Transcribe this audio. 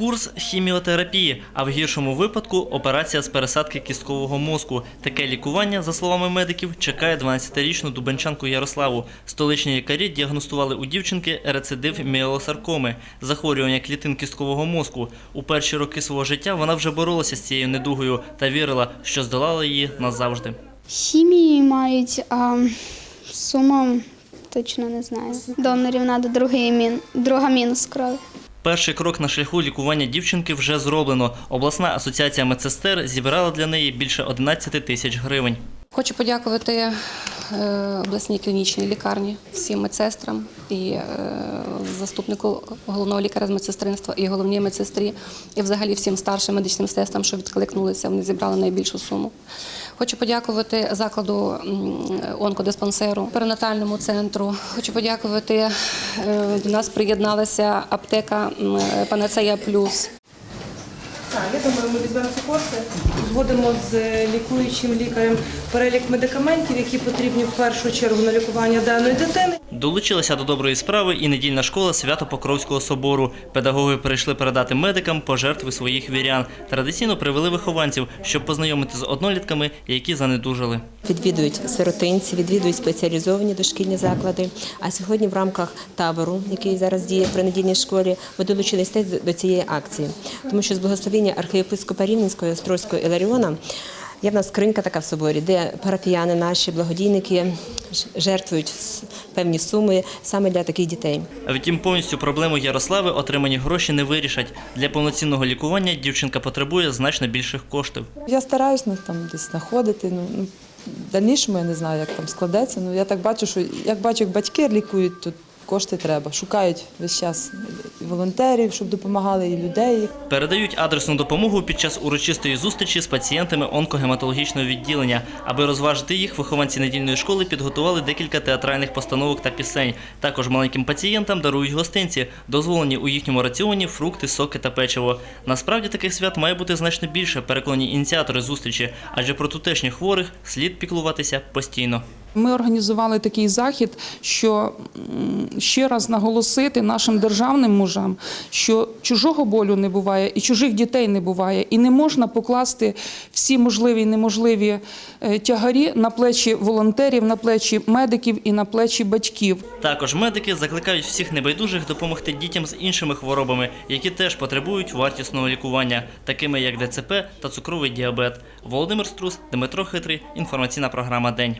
Курс хіміотерапії, а в гіршому випадку операція з пересадки кісткового мозку. Таке лікування, за словами медиків, чекає 12-річну дубенчанку Ярославу. Столичні лікарі діагностували у дівчинки рецидив міелосаркоми – захворювання клітин кісткового мозку. У перші роки свого життя вона вже боролася з цією недугою та вірила, що здолала її назавжди. Хімії мають, а сума точно не знаю. Донорів треба другий мін, друга мінус крові. Перший крок на шляху лікування дівчинки вже зроблено. Обласна асоціація медсестер зібрала для неї більше 11 тисяч гривень. Хочу подякувати е, обласній клінічній лікарні, всім медсестрам і е, заступнику головного лікаря з медсестринства і головній медсестрі, і взагалі всім старшим медичним сестрам, що відкликнулися. Вони зібрали найбільшу суму. Хочу подякувати закладу онкодиспансеру, перинатальному центру. Хочу подякувати. е, До нас приєдналася аптека Панацея Плюс. Я думаю, ми візьмемо ці кошти, згодимо з лікуючим лікарем перелік медикаментів, які потрібні в першу чергу на лікування даної дитини. Долучилася до доброї справи і недільна школа Свято-Покровського собору. Педагоги прийшли передати медикам пожертви своїх вірян. Традиційно привели вихованців, щоб познайомити з однолітками, які занедужали. Відвідують сиротинці, відвідують спеціалізовані дошкільні заклади. А сьогодні в рамках табору, який зараз діє при недільній школі, ми долучились теж до цієї акції, тому що з благословіння архієпископа Рівненського і Острозького Іларіона є в нас скринька така в соборі, де парафіяни наші, благодійники жертвують певні суми саме для таких дітей. Втім, повністю проблему Ярослави отримані гроші не вирішать. Для повноцінного лікування дівчинка потребує значно більших коштів. Я стараюсь ну, там десь знаходити. Ну, ну, в дальнішому я не знаю, як там складеться. Ну я так бачу, що як бачу, як батьки лікують, то кошти треба. Шукають весь час волонтерів, щоб допомагали, і людей. Передають адресну допомогу під час урочистої зустрічі з пацієнтами онкогематологічного відділення. Аби розважити їх, вихованці недільної школи підготували декілька театральних постановок та пісень. Також маленьким пацієнтам дарують гостинці, дозволені у їхньому раціоні фрукти, соки та печиво. Насправді таких свят має бути значно більше, переконані ініціатори зустрічі, адже про тутешніх хворих слід піклуватися постійно. Ми організували такий захід, що ще раз наголосити нашим державним мужам, що чужого болю не буває і чужих дітей не буває, і не можна покласти всі можливі і неможливі е, тягарі на плечі волонтерів, на плечі медиків і на плечі батьків. Також медики закликають всіх небайдужих допомогти дітям з іншими хворобами, які теж потребують вартісного лікування, такими як ДЦП та цукровий діабет. Володимир Струс, Дмитро Хитрий. Інформаційна програма День.